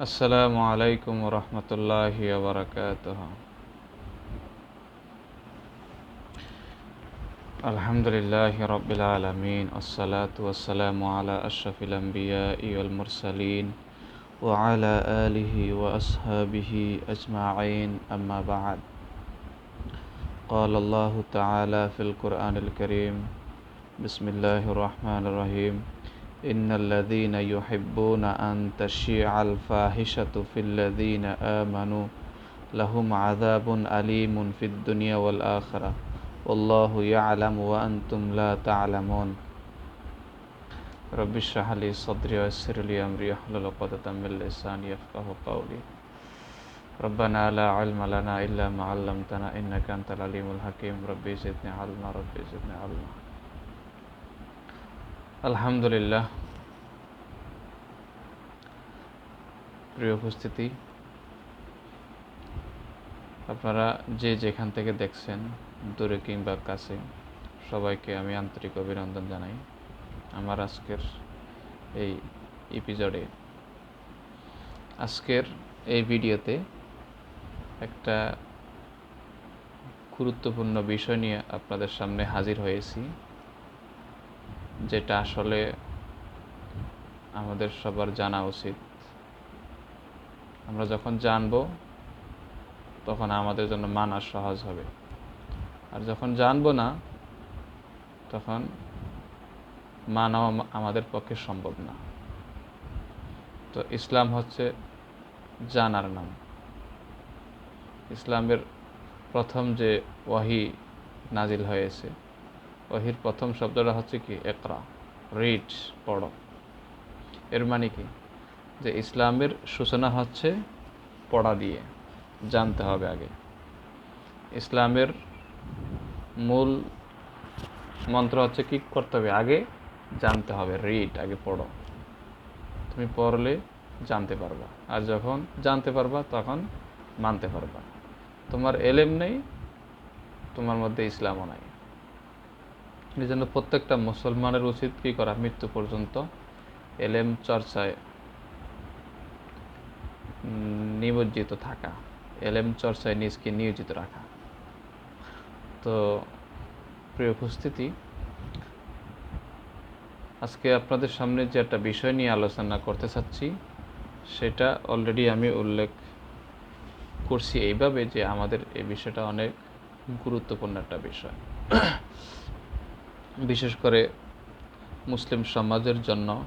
السلام عليكم ورحمة الله وبركاته. الحمد لله رب العالمين الصلاة والسلام على أشرف الأنبياء والمرسلين وعلى آله وأصحابه أجمعين. أما بعد قال الله تعالى في القرآن الكريم بسم الله الرحمن الرحيم. إن الذين يحبون أن تشيع الفاحشة في الذين آمنوا لهم عذاب أليم في الدنيا والآخرة. والله يعلم وأنتم لا تعلمون. رب اشرح لي صدري ويسر لي أمري. واحلل عقدة من لساني يفقه قولي. ربنا لا علم لنا إلا ما علمتنا إنك أنت العليم الحكيم. ربي زدني علما ربي زدني علما. আলহামদুলিল্লাহ। প্রিয় উপস্থিতি, আপনারা যে যেখান থেকে দেখছেন, দূরে কিংবা কাছে, সবাইকে আমি আন্তরিক অভিনন্দন জানাই। আমার আজকের এই এপিসোডে আজকের এই ভিডিওতে একটা গুরুত্বপূর্ণ বিষয় নিয়ে আপনাদের সামনে হাজির হয়েছি। যেটা আসলে আমাদের সবার জানা উচিত। আমরা যখন জানব, তখন আমাদের জন্য মানা সহজ হবে। আর যখন জানব না, তখন মানাও আমাদের পক্ষে সম্ভব না। তো ইসলাম হচ্ছে জানার নাম। ইসলামের প্রথম যে ওয়াহি নাজিল হয়েছে ওহির প্রথম শব্দটা হচ্ছে কি? একরা রিড পড়ো। এর মানে কি? যে ইসলামের সূচনা হচ্ছে পড়া দিয়ে, জানতে হবে আগে। ইসলামের মূল মন্ত্র হচ্ছে কি? করতে হবে আগে, জানতে হবে রিড আগে পড়ো। তুমি পড়লে জানতে পারবা। আর যখন জানতে পারবা, তখন মানতে পারবা। তোমার এলেম নেই, তোমার মধ্যে ইসলামও নাই। এই জন্য প্রত্যেকটা মুসলমানের উচিত কী করা? মৃত্যু পর্যন্ত। এলেম চর্চায় নিমজ্জিত থাকা। এলেম চর্চায় নিজকে নিয়োজিত রাখা। তো প্রিয় উপস্থিতি, আজকে আপনাদের সামনে যে একটা বিষয় নিয়ে আলোচনা করতে চাচ্ছি, সেটা অলরেডি আমি উল্লেখ করছি এইভাবে যে আমাদের এই বিষয়টা অনেক গুরুত্বপূর্ণ একটা বিষয়। বিশেষ করে মুসলিম সমাজের জন্য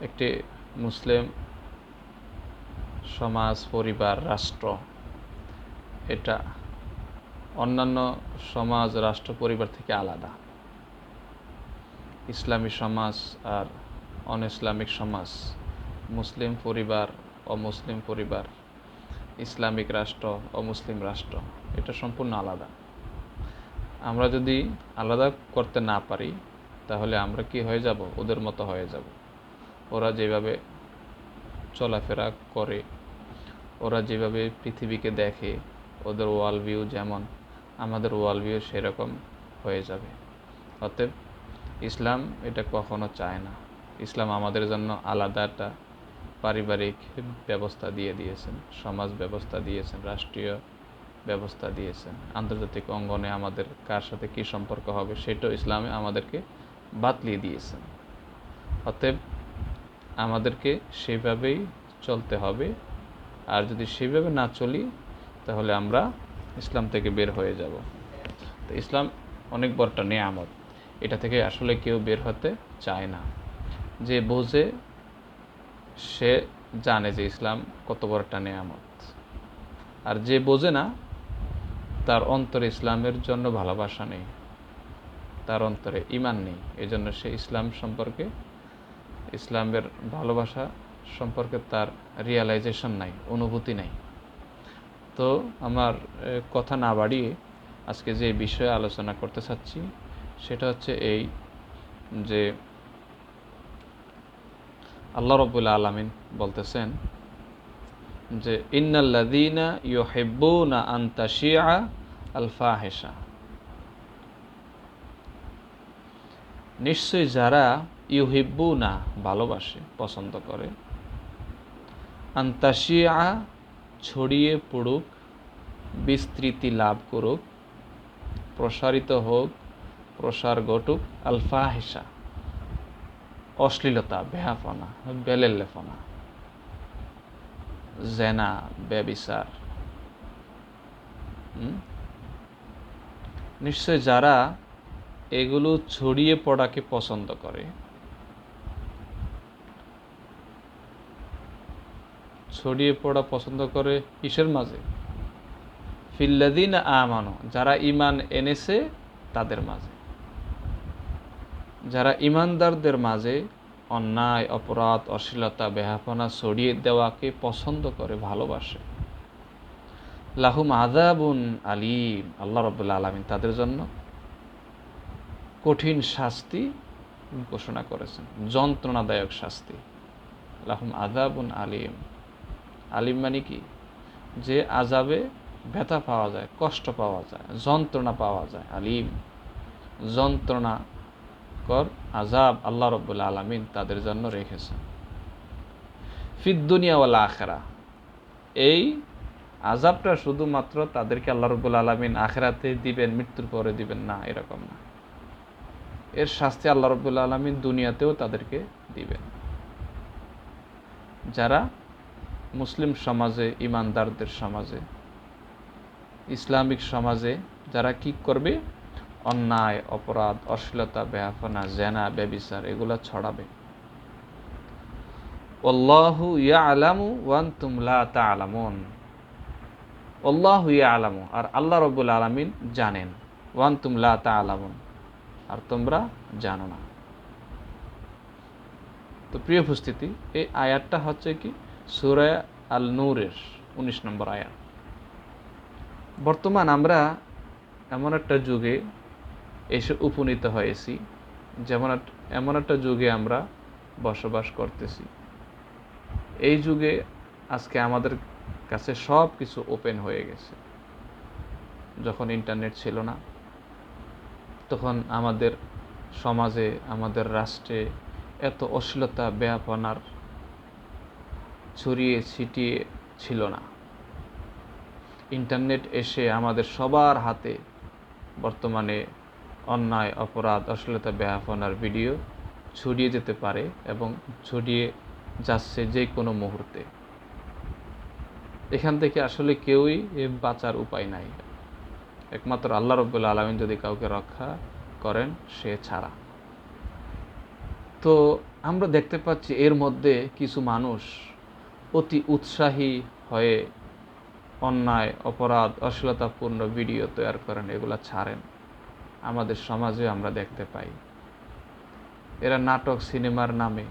একটি মুসলিম সমাজ, পরিবার, রাষ্ট্র, এটা অন্যান্য সমাজ, রাষ্ট্র, পরিবার থেকে আলাদা। ইসলামী সমাজ আর অন ইসলামিক সমাজ, মুসলিম পরিবার, অমুসলিম পরিবার, ইসলামিক রাষ্ট্র, অমুসলিম রাষ্ট্র, এটা সম্পূর্ণ আলাদা। আমরা যদি আলাদা করতে না পারি, তাহলে আমরা কি হয়ে যাব? ওদের মতো হয়ে যাব। ওরা যেভাবে চলাফেরা করে, ওরা যেভাবে পৃথিবীকে দেখে, ওদের ওয়াল ভিউ যেমন, আমাদের ওয়াল ভিউ সেরকম হয়ে যাবে। অতএব ইসলাম এটা কখনো চায় না। ইসলাম আমাদের জন্য আলাদা একটা পারিবারিক ব্যবস্থা দিয়ে দিয়েছেন, সমাজ ব্যবস্থা দিয়েছেন, রাষ্ট্রীয় ব্যবস্থা দিয়েছেন। আন্তর্জাতিক অঙ্গনে আমাদের কার সাথে কী সম্পর্ক হবে সেটাও ইসলামে আমাদেরকে বাতলিয়ে দিয়েছেন। অতএব আমাদেরকে সেভাবেই চলতে হবে। আর যদি সেভাবে না চলি, তাহলে আমরা ইসলাম থেকে বের হয়ে যাব। তো ইসলাম অনেক বড়টা নেয়ামত। এটা থেকে আসলে কেউ বের হতে চায় না। যে বোঝে, সে জানে যে ইসলাম কত বড় একটা নেয়ামত। আর যে বোঝে না তার অন্তরে ইসলামের জন্য ভালোবাসা নেই, তার অন্তরে ইমান নেই, এজন্য সে ইসলাম সম্পর্কে, ইসলামের ভালোবাসা সম্পর্কে তার রিয়ালাইজেশন নাই, অনুভূতি নাই। তো আমার কথা না বাড়িয়ে আজকে যে বিষয়ে আলোচনা করতে চাচ্ছি, সেটা হচ্ছে এই যে আল্লাহ রবুল্লা আলমিন বলতেছেন যে ইন্নাল্লাদিনা ইউহিব্বুনা আন তাশিয়া আল ফাহিশা নিশ্চয়ই যারা ইউহিব্বু না ভালোবাসে, পছন্দ করে, আন্তাশিয়া ছড়িয়ে পড়ুক, বিস্তৃতি লাভ করুক, প্রসারিত হোক, প্রসার ঘটুক আলফা হিসা অশ্লীলতা, বেহাফনা, বেলেল্লেফনা, জেনা ব্যবিচার? নিশ্চয় যারা এগুলো ছড়িয়ে পড়াকে পছন্দ করে। ছড়িয়ে পড়া পছন্দ করে কিসের মাঝে? ফিল্লাদিন আমানো, যারা ইমান এনেছে তাদের মাঝে। যারা ইমানদারদের মাঝে অন্যায়, অপরাধ, অশ্লীলতা বেহাপনা ছড়িয়ে দেওয়াকে পছন্দ করে, ভালোবাসে। লাহুম আজাবুন আলিম, আল্লাহ রবুল্লা আলমিন তাদের জন্য কঠিন শাস্তি ঘোষণা করেছেন, যন্ত্রণাদায়ক শাস্তি। লাহুম আজাবুন আলিম। আলিম মানে কি? যে আজাবে ব্যথা পাওয়া যায়, কষ্ট পাওয়া যায়, যন্ত্রণা পাওয়া যায়, আলিম। যন্ত্রণা কর আজাব আল্লাহ রব্বুল আলমিন তাদের জন্য রেখেছেন। ফিদ দুনিয়াওয়ালা আখেরা এই আজাবটা শুধুমাত্র তাদেরকে আল্লাহ রব্বুল আলমিন আখেরাতে দিবেন, মৃত্যুর পরে দিবেন। না, এরকম না। এর শাস্তি আল্লাহ রব্বুল আলমিন দুনিয়াতেও তাদেরকে দিবেন। যারা মুসলিম সমাজে, ইমানদারদের সমাজে, ইসলামিক সমাজে যারা কি করবে? অন্যায়, অপরাধ, অশ্লীলতা, বেহাফনা, জেনা ব্যবিচার এগুলো ছড়াবে। অল্লাহু ইয়া আলামু ওয়ান তুমলা তা আলামুন অল্লাহু ইয়া আলামু আর আল্লাহ রব্বুল আলমিন জানেন। ওয়ান তুমলা তা আলামুন আর তোমরা জানো না। তো প্রিয় উপস্থিতি, এই আয়াতটা হচ্ছে কি? সুরায় আল নূরের উনিশ নম্বর আয়াত। বর্তমান আমরা এমন একটা যুগে এসে উপনীত হয়েছি, যেমন এমন একটা যুগে আমরা বসবাস করতেছি। এই যুগে আজকে আমাদের কাছে সব কিছু ওপেন হয়ে গেছে। যখন ইন্টারনেট ছিল না, তখন আমাদের সমাজে, আমাদের রাষ্ট্রে এত অশ্লীলতা, ব্যাপনার ছড়িয়ে ছিটিয়ে ছিল না। ইন্টারনেট এসে আমাদের সবার হাতে বর্তমানে অন্যায়, অপরাধ, অশ্লীলতা, ব্যাপনার ভিডিও ছড়িয়ে যেতে পারে এবং ছড়িয়ে যাচ্ছে যে কোনো মুহূর্তে। এখান থেকে আসলে কেউই এ বাঁচার উপায় নাই। একমাত্র আল্লাহ রব্বুল আলমিন যদি কাউকে রক্ষা করেন, সে ছাড়া। তো আমরা দেখতে পাচ্ছি এর মধ্যে কিছু মানুষ অতি উৎসাহী হয়ে অন্যায়, অপরাধ, অশ্লীলতাপূর্ণ ভিডিও তৈরি করেন, এগুলো ছাড়েন। আমাদের সমাজে আমরা দেখতে পাই। এরা নাটক, সিনেমার নামে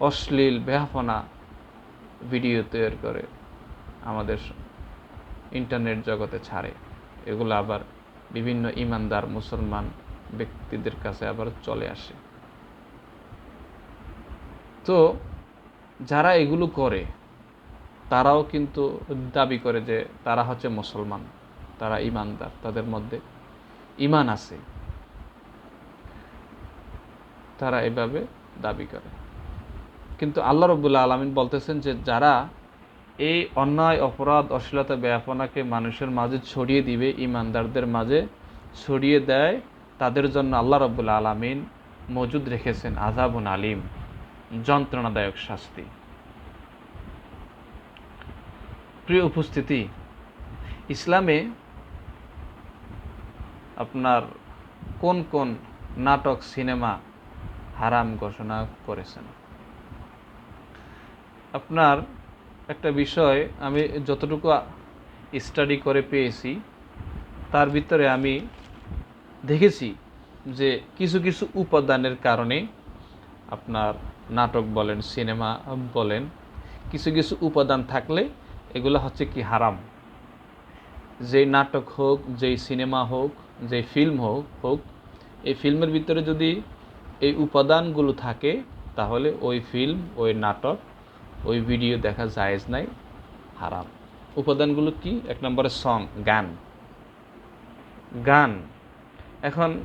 অশ্লীল, বেহাফনা ভিডিও তৈরি করে। আমাদের ইন্টারনেট জগতে ছাড়ে। এগুলো আবার বিভিন্ন ইমানদার মুসলমান ব্যক্তিদের কাছে আবার চলে আসে। তো যারা এগুলো করে, তারাও কিন্তু দাবি করে যে তারা হচ্ছে মুসলমান, তারা ইমানদার, তাদের মধ্যে ইমান আছে। তারা এভাবে দাবি করে। কিন্তু আল্লাহ রবুল্লা আলমিন বলতেছেন যে যারা এই অন্যায়, অপরাধ, অশ্লীলতা, ব্যাপনাকে মানুষের মাঝে ছড়িয়ে দিবে, ইমানদারদের মাঝে ছড়িয়ে দেয়। তাদের জন্য আল্লাহ রবুল্লা আলমিন মজুদ রেখেছেন আজাবুন আলিম, যন্ত্রণাদায়ক শাস্তি। প্রিয় উপস্থিতি, ইসলামে আপনার কোন কোন নাটক, সিনেমা হারাম ঘোষণা করেছেন? আপনার একটা বিষয় আমি যতটুকু স্টাডি করে পেয়েছি, তার ভিতরে আমি দেখেছি যে কিছু কিছু উপাদানের কারণে আপনার নাটক বলেন, সিনেমা বলেন, কিছু কিছু উপাদান থাকলে এগুলো হচ্ছে কি হারাম। যেই নাটক হোক, যেই সিনেমা হোক, যেই ফিল্ম হোক হোক, এই ফিল্মের ভিতরে যদি এই উপাদানগুলো থাকে, তাহলে ওই ফিল্ম ওই নাটক ওই ভিডিও দেখা জায়েজ নাই, হারাম। উপাদানগুলো কি? এক নম্বরে সং গান। গান। এখন,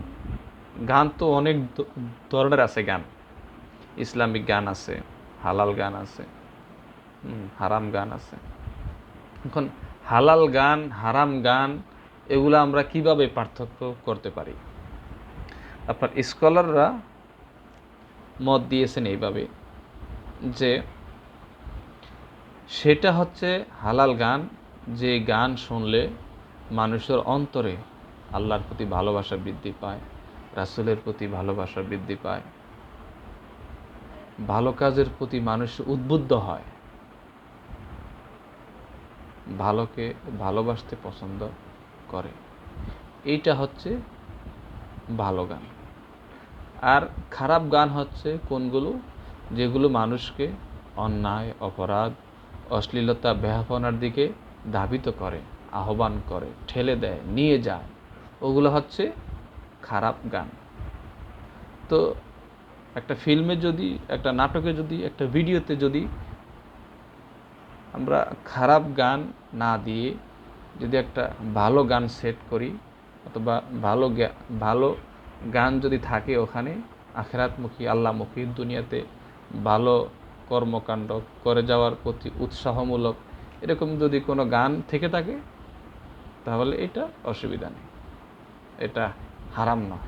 গান তো অনেক ধরনের আছে গান। ইসলামিক গান আছে, হালাল গান আছে হারাম গান আছে। এখন, হালাল গান, হারাম গান, এগুলো আমরা কীভাবে পার্থক্য করতে পারি? আপনার স্কলাররা মত দিয়েছেন এইভাবে যে সেটা হচ্ছে হালাল গান, যে গান শুনলে মানুষের অন্তরে আল্লাহর প্রতি ভালোবাসা বৃদ্ধি পায়, রাসুলের প্রতি ভালোবাসা বৃদ্ধি পায়। ভালো কাজের প্রতি মানুষ উদ্বুদ্ধ হয়। ভালোকে ভালোবাসতে পছন্দ করে। এইটা হচ্ছে ভালো গান। আর খারাপ গান হচ্ছে কোনগুলো? যেগুলো মানুষকে অন্যায়, অপরাধ অশ্লীলতা বেহাপনার দিকে ধাবিত করে, আহ্বান করে, ঠেলে দেয়, নিয়ে যায়। ওগুলো হচ্ছে খারাপ গান। তো একটা ফিল্মে যদি, একটা নাটকে যদি, একটা ভিডিওতে যদি আমরা খারাপ গান না দিয়ে যদি একটা ভালো গান সেট করি, অথবা ভালো ভালো গান যদি থাকে ওখানে, আখেরাতমুখী, আল্লাহমুখী, দুনিয়াতে ভালো কর্মকাণ্ড করে যাওয়ার প্রতি উৎসাহমূলক। এরকম যদি কোনো গান থেকে থাকে, তাহলে এটা অসুবিধা নেই। এটা হারাম নয়।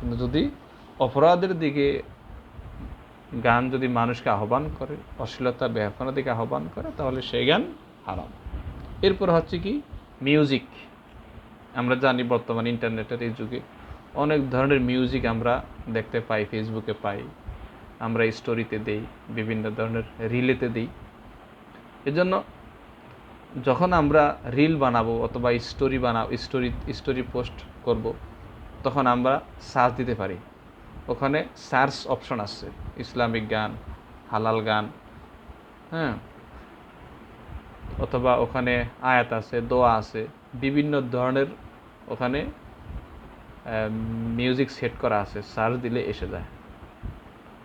কিন্তু যদি অপরাধের দিকে গান যদি মানুষকে আহ্বান করে, অশ্লীলতা, ব্যাপনার দিকে আহ্বান করে, তাহলে সেই গান হারাম। এরপর হচ্ছে কি মিউজিক আমরা জানি বর্তমান ইন্টারনেটের এই যুগে অনেক ধরনের মিউজিক আমরা দেখতে পাই ফেসবুকে পাই। আমরা স্টোরিতে দেই, বিভিন্ন ধরনের রিলেতে দিই। এজন্য যখন আমরা রিল বানাবো অথবা স্টোরি বানাবো স্টোরি স্টোরি পোস্ট করব, তখন আমরা সার্চ দিতে পারি। ওখানে সার্চ অপশন আছে ইসলামিক গান, হালাল গান হ্যাঁ? অথবা ওখানে আয়াত আছে, দোয়া আছে, বিভিন্ন ধরনের ওখানে মিউজিক সেট করা আছে সার্চ দিলে এসে যায়।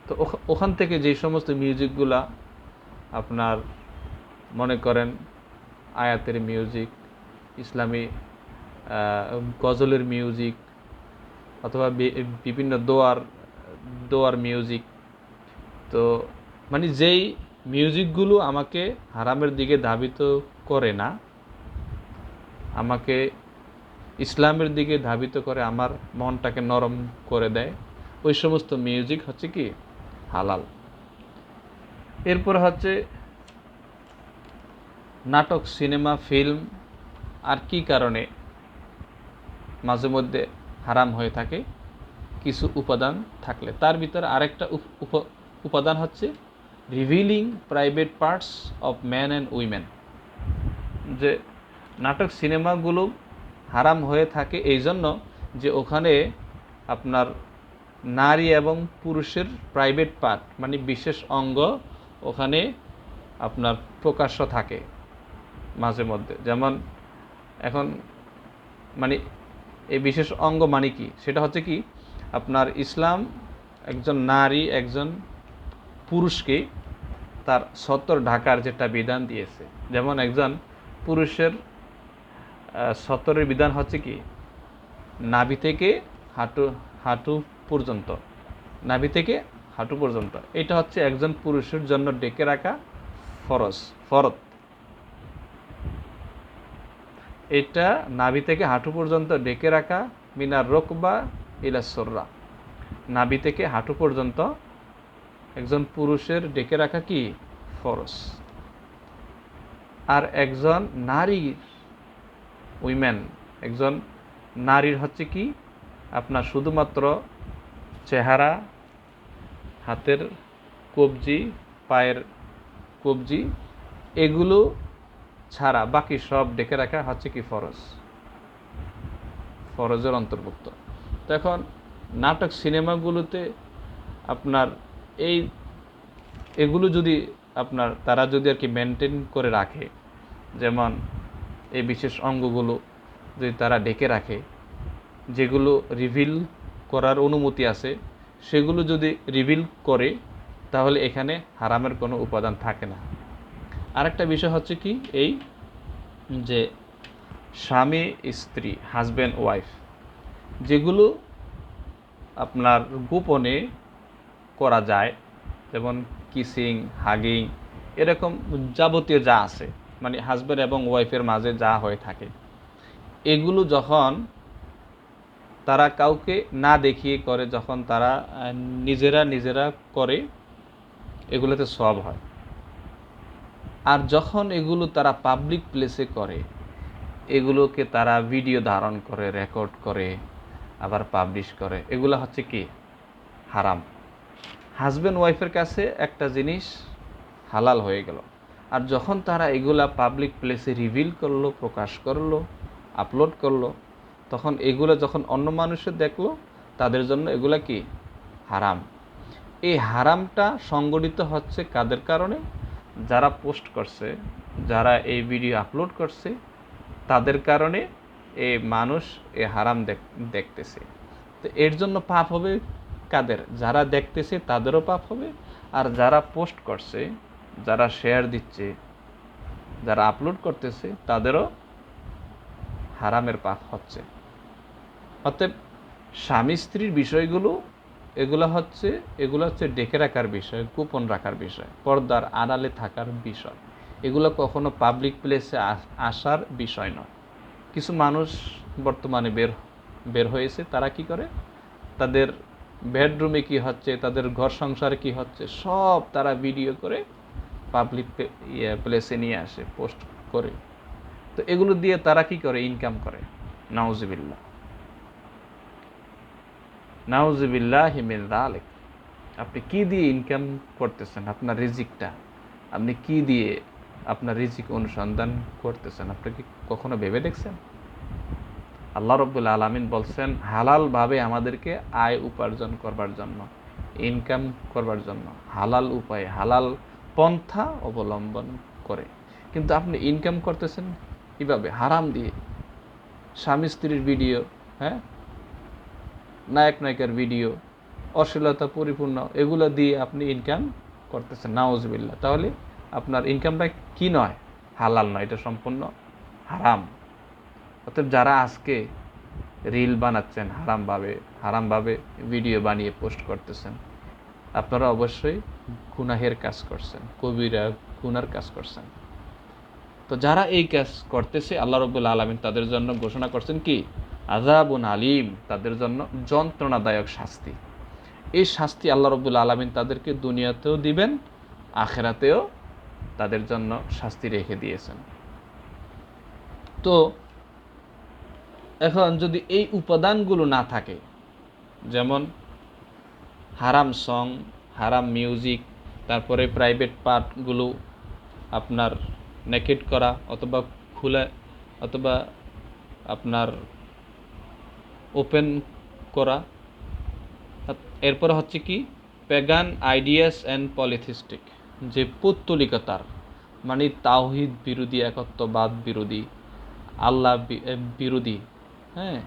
তো ওখা- ওখান থেকে যে সমস্ত মিউজিকগুলা আপনার মনে করেন আয়াতের মিউজিক ইসলামী গজলের মিউজিক অথবা বিভিন্ন দোয়ার দোয়ার মিউজিক তো মানে যেই মিউজিকগুলো আমাকে হারামের দিকে ধাবিত করে না, আমাকে ইসলামের দিকে ধাবিত করে, আমার মনটাকে নরম করে দেয়, ওই সমস্ত মিউজিক হচ্ছে কি হালাল। এরপর হচ্ছে নাটক, সিনেমা, ফিল্ম, আর কি কারণে মাঝে মধ্যে হারাম হয়ে থাকে, কিছু উপাদান থাকলে। তার ভিতরে আরেকটা উপ- উপ- উপাদান হচ্ছে revealing private parts of man and women যে নাটক, সিনেমাগুলো হারাম হয়ে থাকে এই জন্য যে ওখানে আপনার নারী এবং পুরুষের প্রাইভেট পার্ট মানে বিশেষ অঙ্গ ওখানে আপনার প্রকাশ্য থাকে মাঝে মধ্যে। যেমন এখন মানে এই বিশেষ অঙ্গ মানে কি? সেটা হচ্ছে কি, আপনার ইসলাম একজন নারী, একজন পুরুষকে তার সত্তর ঢাকার যেটা বিধান দিয়েছে। যেমন একজন পুরুষের সত্তরের বিধান হচ্ছে কি, নাভি থেকে হাঁটু হাঁটু পর্যন্ত, নাভি থেকে হাঁটু পর্যন্ত। এটা হচ্ছে একজন পুরুষের জন্য ডেকে রাখা ফরস ফরত। এটা নাভি থেকে হাঁটু পর্যন্ত ডেকে রাখা মিনার রোকবা ইলা সররা। নাভি থেকে হাঁটু পর্যন্ত একজন পুরুষের ডেকে রাখা কি? ফরস আর একজন নারীর উইমেন, একজন নারীর হচ্ছে কি? আপনার শুধুমাত্র চেহারা, হাতের কবজি, পায়ের কবজি, এগুলো ছাড়া বাকি সব ডেকে রাখা হচ্ছে কি ফরজ? ফরজের অন্তর্ভুক্ত। তো এখন নাটক সিনেমাগুলোতে আপনার এই, এগুলো যদি আপনার, তারা যদি আর কি মেনটেন করে রাখে, যেমন এই বিশেষ অঙ্গগুলো যদি তারা ডেকে রাখে, যেগুলো রিভিল করার অনুমতি আছে, সেগুলো যদি রিভিল করে, তাহলে এখানে হারামের কোনো উপাদান থাকে না। আরেকটা বিষয় হচ্ছে কি, এই যে স্বামী, স্ত্রী হাজব্যান্ড ওয়াইফ যেগুলো আপনার গোপনে করা যায়, যেমন কিসিং হাগিং এরকম যাবতীয় যা আছে মানে হাজব্যান্ড এবং ওয়াইফের মাঝে যা হয়ে থাকে, এগুলো যখন তারা কাউকে না দেখিয়ে করে যখন তারা নিজেরা নিজেরা করে, এগুলোতে সব হয়। আর যখন এগুলো তারা পাবলিক প্লেসে করে, এগুলোকে তারা ভিডিও ধারণ করে রেকর্ড করে, আবার পাবলিশ করে, এগুলো হচ্ছে কি? হারাম। হাজব্যান্ড ওয়াইফের কাছে একটা জিনিস হালাল হয়ে গেল। আর যখন তারা এগুলা পাবলিক প্লেসে রিভিল করল, প্রকাশ করল আপলোড করল তখন এগুলো যখন অন্য মানুষের দেখল, তাদের জন্য এগুলা কি? হারাম। এই হারামটা সংগঠিত হচ্ছে কাদের কারণে? যারা পোস্ট করছে, যারা এই ভিডিও আপলোড করছে, তাদের কারণে এই মানুষ এ হারাম দেখ- দেখতেছে। তো এর জন্য পাপ হবে কাদের? যারা দেখতেছে তাদেরও পাপ হবে। আর যারা পোস্ট করছে, যারা শেয়ার দিচ্ছে, যারা আপলোড করতেছে, তাদেরও হারামের পাপ হচ্ছে। অতএব স্বামী স্ত্রীর বিষয়গুলো, এগুলো হচ্ছে এগুলো হচ্ছে ডেকে রাখার বিষয় গোপন রাখার বিষয়, পর্দার আড়ালে থাকার বিষয়। এগুলো কখনো পাবলিক প্লেসে আসার বিষয় নয়। কিছু মানুষ বর্তমানে বের বের হয়েছে, তারা কি করে? তাদের বেডরুমে কি হচ্ছে, তাদের ঘর সংসারে কি হচ্ছে, সব তারা ভিডিও করে পাবলিক প্লেসে নিয়ে আসে পোস্ট করে। তো এগুলো দিয়ে তারা কি করে? ইনকাম করে। নাউজিবিল্লা নাউজিবিল্লাহ আলেক আপনি কি দিয়ে ইনকাম করতেছেন? আপনার রিজিকটা। আপনি কি দিয়ে আপনার রিজিক অনুসন্ধান করতেছেন? আপনি কি কখনো ভেবে দেখছেন? আল্লাহ রব্বুল আলমিন বলছেন, হালালভাবে আমাদেরকে আয় উপার্জন করবার জন্য ইনকাম করবার জন্য, হালাল উপায়ে, হালাল পন্থা অবলম্বন করে। কিন্তু আপনি ইনকাম করতেছেন কীভাবে? হারাম দিয়ে। স্বামী স্ত্রীর ভিডিও হ্যাঁ? নায়ক নায়িকার ভিডিও অশ্লীলতা পরিপূর্ণ, এগুলো দিয়ে আপনি ইনকাম করতেছেন নাওজবিল্লা তাহলে আপনার ইনকামটা কি নয়? হালাল নয়, এটা সম্পূর্ণ হারাম। অতএব যারা আজকে রিল বানাচ্ছেন, হারামভাবে হারামভাবে ভিডিও বানিয়ে পোস্ট করতেছেন, আপনারা অবশ্যই গুনাহের কাজ করছেন, কবিরা গুনার কাজ করছেন। তো যারা এই কাজ করতেছে, আল্লাহ রবুল্লা আলমিন তাদের জন্য ঘোষণা করছেন কি? আজাবুন আলিম, তাদের জন্য যন্ত্রণাদায়ক শাস্তি। এই শাস্তি আল্লাহ রবুল্লা আলমিন তাদেরকে দুনিয়াতেও দিবেন, আখেরাতেও তাদের জন্য শাস্তি রেখে দিয়েছেন। তো এখন যদি এই উপাদানগুলো না থাকে, যেমন হারাম সং, হারাম মিউজিক, তারপরে প্রাইভেট পার্টগুলো আপনার নেকেট করা, অথবা খুলে, অথবা আপনার ওপেন করা। এরপরে হচ্ছে কি প্যাগান আইডিয়াস অ্যান্ড পলিথিস্টিক যে পৌত্তলিকতার মানে তাওহিদ বিরোধী, একত্ববাদ বিরোধী, আল্লাহ বিরোধী হ্যাঁ?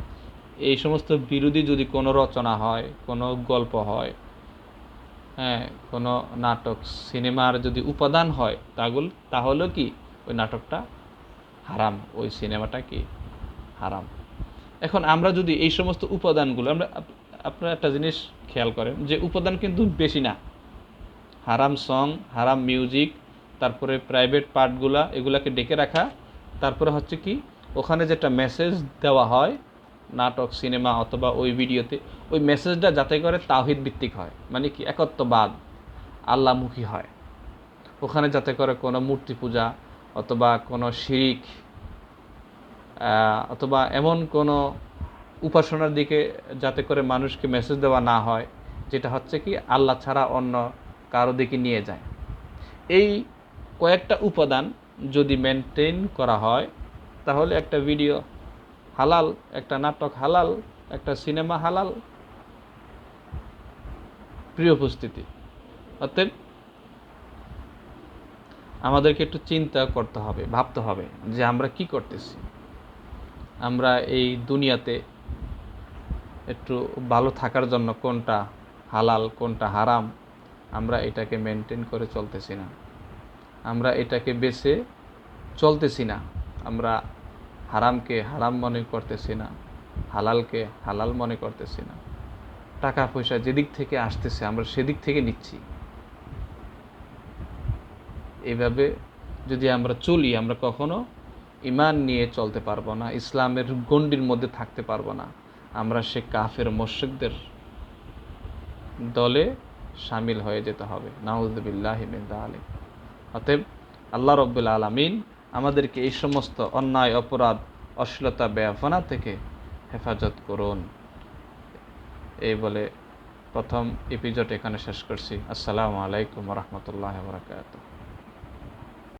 এই সমস্ত বিরোধী যদি কোনো রচনা হয়, কোনো গল্প হয় হ্যাঁ কোনো নাটক, সিনেমার যদি উপাদান হয়, তাগুল, তাহলেও কি ওই নাটকটা হারাম, ওই সিনেমাটা কি হারাম? এখন আমরা যদি এই সমস্ত উপাদানগুলো, আমরা আপ- আপনারা একটা জিনিস খেয়াল করেন যে উপাদান কিন্তু বেশি না। হারাম সং হারাম মিউজিক তারপরে প্রাইভেট পার্টগুলা এগুলাকে ডেকে রাখা। তারপরে হচ্ছে কি, ওখানে যেটা মেসেজ দেওয়া হয়, নাটক সিনেমা অথবা ওই ভিডিওতে ওই মেসেজটা যাতে করে তাহিদ ভিত্তিক হয়। মানে কি, একত্ববাদ, আল্লামুখী হয়। ওখানে যাতে করে কোনো মূর্তি পূজা অথবা কোনো শিরিক অথবা এমন কোনো উপাসনার দিকে যাতে করে মানুষকে মেসেজ দেওয়া না হয়, যেটা হচ্ছে কি আল্লাহ ছাড়া অন্য কারও দিকে নিয়ে যায়। এই কয়েকটা উপাদান যদি মেনটেন করা হয়, তাহলে একটা ভিডিও হালাল, একটা নাটক হালাল, একটা সিনেমা হালাল, প্রিয় উপস্থিতি। অতএব আমাদেরকে একটু চিন্তা করতে হবে, ভাবতে হবে যে আমরা কি করতেছি। আমরা এই দুনিয়াতে একটু ভালো থাকার জন্য কোনটা হালাল, কোনটা হারাম, আমরা এটাকে মেনটেন করে চলতেছি না। আমরা এটাকে বেছে চলতেছি না। আমরা হারামকে হারাম মনে করতেছি না, হালালকে হালাল মনে করতেছি না। টাকা পয়সা যেদিক থেকে আসতেছে, আমরা সেদিক থেকে নিচ্ছি। এভাবে যদি আমরা চলি, আমরা কখনো ইমান নিয়ে চলতে পারব না, ইসলামের গণ্ডির মধ্যে থাকতে পারব না। আমরা সে কাফের মোর্শেকদের দলে সামিল হয়ে যেতে হবে। নাউজবিল্লাহ আলী অতএব আল্লাহ রব্বুল আলমিন আমাদেরকে এই সমস্ত অন্যায়, অপরাধ, অশ্লীলতা ব্যয়াফনা থেকে হেফাজত করুন। এই বলে প্রথম এপিজড এখানে শেষ করছি। আসসালামু আলাইকুম রহমতুল্লাহ বরকাত